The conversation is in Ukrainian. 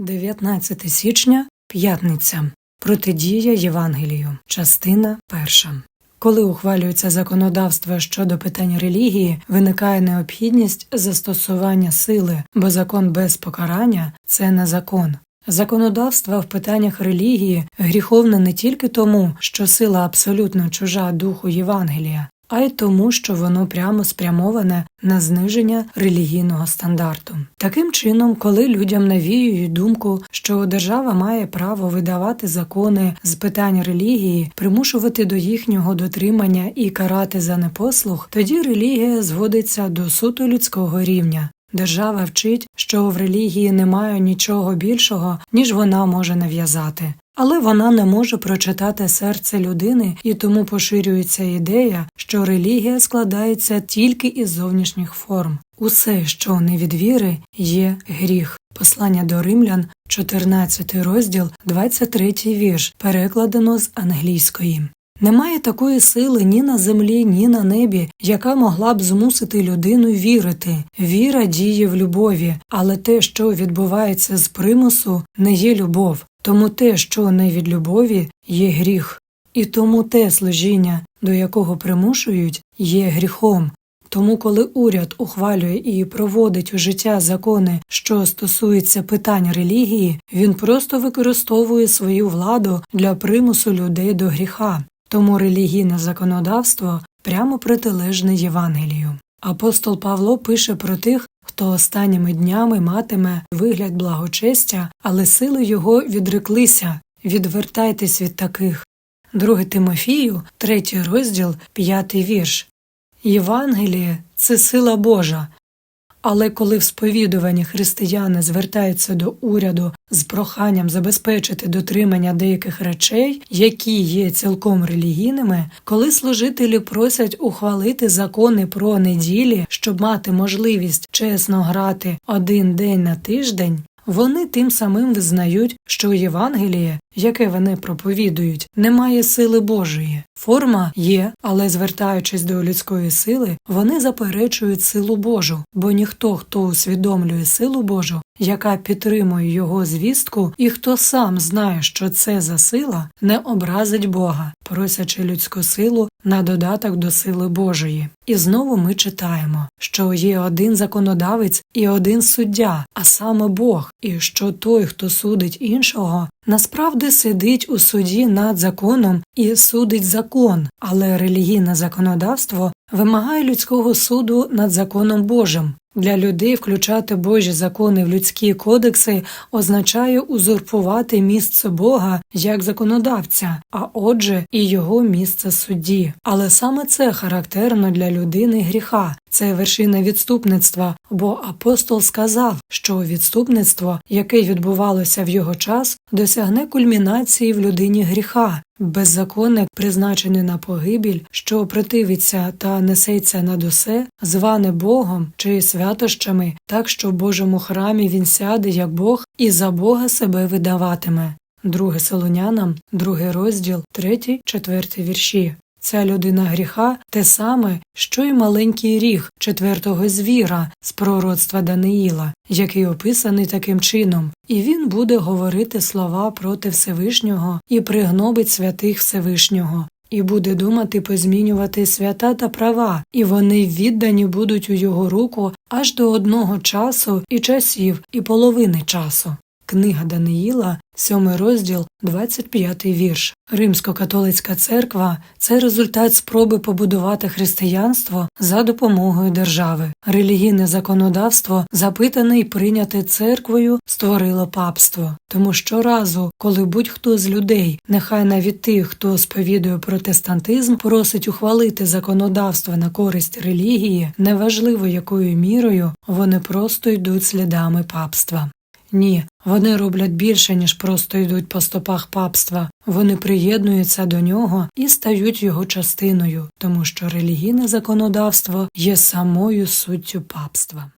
19 січня, п'ятниця. Протидія Євангелію. Частина перша. Коли ухвалюється законодавство щодо питань релігії, виникає необхідність застосування сили, бо закон без покарання це не закон. Законодавство в питаннях релігії гріховне не тільки тому, що сила абсолютно чужа духу Євангелія, а й тому, що воно прямо спрямоване на зниження релігійного стандарту. Таким чином, коли людям навіюють думку, що держава має право видавати закони з питань релігії, примушувати до їхнього дотримання і карати за непослух, тоді релігія зводиться до суто людського рівня. Держава вчить, що в релігії немає нічого більшого, ніж вона може нав'язати. Але вона не може прочитати серце людини, і тому поширюється ідея, що релігія складається тільки із зовнішніх форм. Усе, що не від віри, є гріх. Послання до римлян, 14 розділ, 23 вірш, перекладено з англійської. Немає такої сили ні на землі, ні на небі, яка могла б змусити людину вірити. Віра діє в любові, але те, що відбувається з примусу, не є любов, тому те, що не від любові, є гріх. І тому те служіння, до якого примушують, є гріхом. Тому, коли уряд ухвалює і проводить у життя закони, що стосуються питань релігії, він просто використовує свою владу для примусу людей до гріха. Тому релігійне законодавство прямо протилежне Євангелію. Апостол Павло пише про тих, хто останніми днями матиме вигляд благочестя, але сили його відреклися. Відвертайтесь від таких. 2 Тимофію, 3 розділ, 5 вірш. Євангеліє це сила Божа. Але коли в сповідуванні християни звертаються до уряду з проханням забезпечити дотримання деяких речей, які є цілком релігійними, коли служителі просять ухвалити закони про неділі, щоб мати можливість чесно грати один день на тиждень, вони тим самим визнають, що Євангеліє, яке вони проповідують, не має сили Божої. Форма є, але звертаючись до людської сили, вони заперечують силу Божу, бо ніхто, хто усвідомлює силу Божу, яка підтримує його звістку, і хто сам знає, що це за сила, не образить Бога, просячи людську силу на додаток до сили Божої. І знову ми читаємо, що є один законодавець і один суддя, а саме Бог, і що той, хто судить іншого, насправді сидить у суді над законом і судить закон, але релігійне законодавство вимагає людського суду над законом Божим. Для людей включати Божі закони в людські кодекси означає узурпувати місце Бога як законодавця, а отже, і його місце судді. Але саме це характерно для людини гріха, це вершина відступництва, бо апостол сказав, що відступництво, яке відбувалося в його час, досягне кульмінації в людині гріха. Беззаконник, призначений на погибіль, що противиться та несеться над усе, зване Богом чи святощами, так що в Божому храмі він сяде як Бог і за Бога себе видаватиме. Друге Солонянам, другий розділ, третій, четвертий вірші. Ця людина гріха те саме, що й маленький ріг четвертого звіра з пророцтва Даниїла, який описаний таким чином, і він буде говорити слова проти Всевишнього і пригнобить святих Всевишнього. І буде думати позмінювати свята та права, і вони віддані будуть у його руку аж до одного часу і часів, і половини часу. Книга Даниїла, 7 розділ, 25 вірш. Римсько-католицька церква це результат спроби побудувати християнство за допомогою держави. Релігійне законодавство, запитане і прийняте церквою, створило папство. Тому щоразу, коли будь-хто з людей, нехай навіть тих, хто сповідує протестантизм, просить ухвалити законодавство на користь релігії, неважливо якою мірою, вони просто йдуть слідами папства. Ні, вони роблять більше, ніж просто йдуть по стопах папства, вони приєднуються до нього і стають його частиною, тому що релігійне законодавство є самою суттю папства.